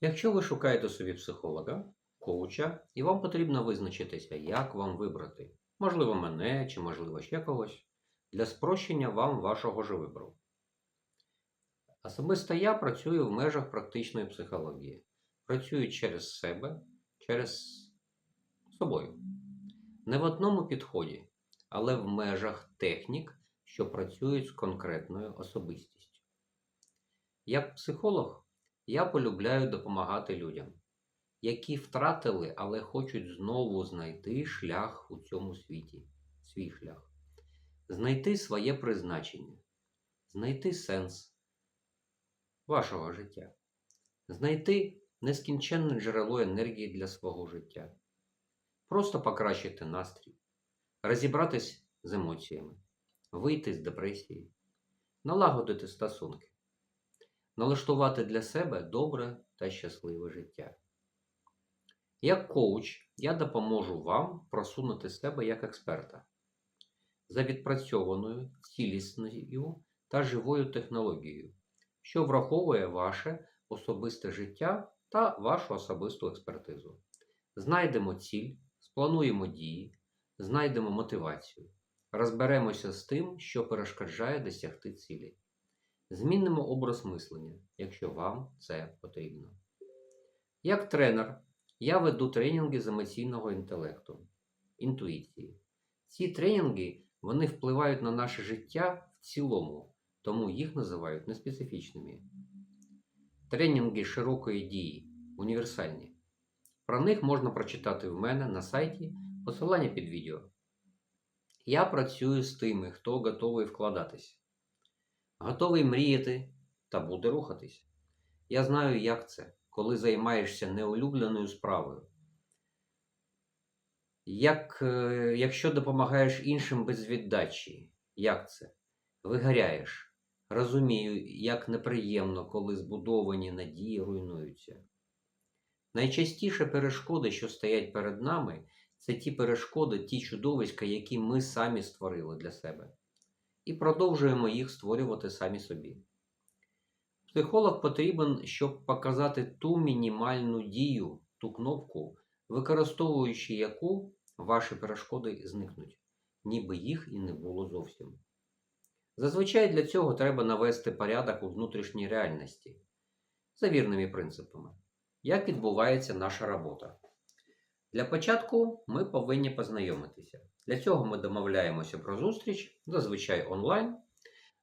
Якщо ви шукаєте собі психолога, коуча, і вам потрібно визначитися, як вам вибрати, можливо, мене чи, можливо, ще когось, для спрощення вам вашого ж вибору. Особисто я працюю в межах практичної психології. Працюю через себе, через собою. Не в одному підході, але в межах технік, що працюють з конкретною особистістю. Як психолог, я полюбляю допомагати людям, які втратили, але хочуть знову знайти шлях у цьому світі, свій шлях, знайти своє призначення, знайти сенс вашого життя, знайти нескінченне джерело енергії для свого життя, просто покращити настрій, розібратись з емоціями, вийти з депресії, налагодити стосунки налаштувати для себе добре та щасливе життя. Як коуч, я допоможу вам просунути себе як експерта за відпрацьованою, цілісною та живою технологією, що враховує ваше особисте життя та вашу особисту експертизу. Знайдемо ціль, сплануємо дії, знайдемо мотивацію, розберемося з тим, що перешкоджає досягти цілі. Змінимо образ мислення, якщо вам це потрібно. Як тренер, я веду тренінги з емоційного інтелекту, інтуїції. Ці тренінги вони впливають на наше життя в цілому, тому їх називають неспецифічними. Тренінги широкої дії, універсальні. Про них можна прочитати в мене на сайті посилання під відео. Я працюю з тими, хто готовий вкладатись готовий мріяти та буде рухатись. Я знаю, як це, коли займаєшся неулюбленою справою. Як, е, Якщо допомагаєш іншим без віддачі, як це? Вигоряєш. Розумію, як неприємно, коли збудовані надії руйнуються. Найчастіше перешкоди, що стоять перед нами, це ті перешкоди, ті чудовиська, які ми самі створили для себе і продовжуємо їх створювати самі собі. Психолог потрібен, щоб показати ту мінімальну дію, ту кнопку, використовуючи яку ваші перешкоди зникнуть, ніби їх і не було зовсім. Зазвичай для цього треба навести порядок у внутрішній реальності за вірними принципами. Як відбувається наша робота? Для початку ми повинні познайомитися. Для цього ми домовляємося про зустріч, зазвичай онлайн,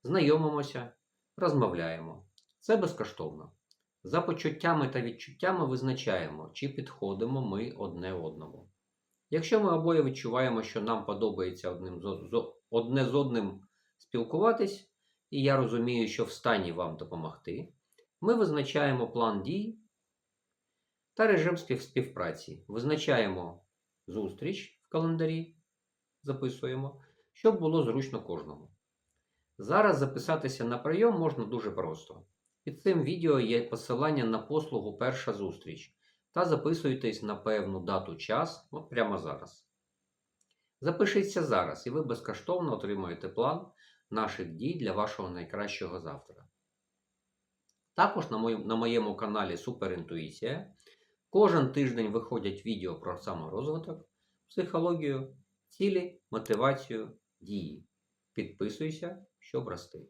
знайомимося, розмовляємо. Це безкоштовно. За почуттями та відчуттями визначаємо, чи підходимо ми одне одному. Якщо ми обоє відчуваємо, що нам подобається одним з, одне з одним спілкуватись, і я розумію, що в стані вам допомогти, ми визначаємо план дій та режим співпраці. Визначаємо зустріч в календарі, записуємо, щоб було зручно кожному. Зараз записатися на прийом можна дуже просто. Під цим відео є посилання на послугу Перша зустріч та записуйтесь на певну дату час от прямо зараз. Запишіться зараз і ви безкоштовно отримаєте план наших дій для вашого найкращого завтра. Також на моєму каналі Суперінтуїція кожен тиждень виходять відео про саморозвиток, психологію, цілі, мотивацію, дії. Підписуйся, щоб рости.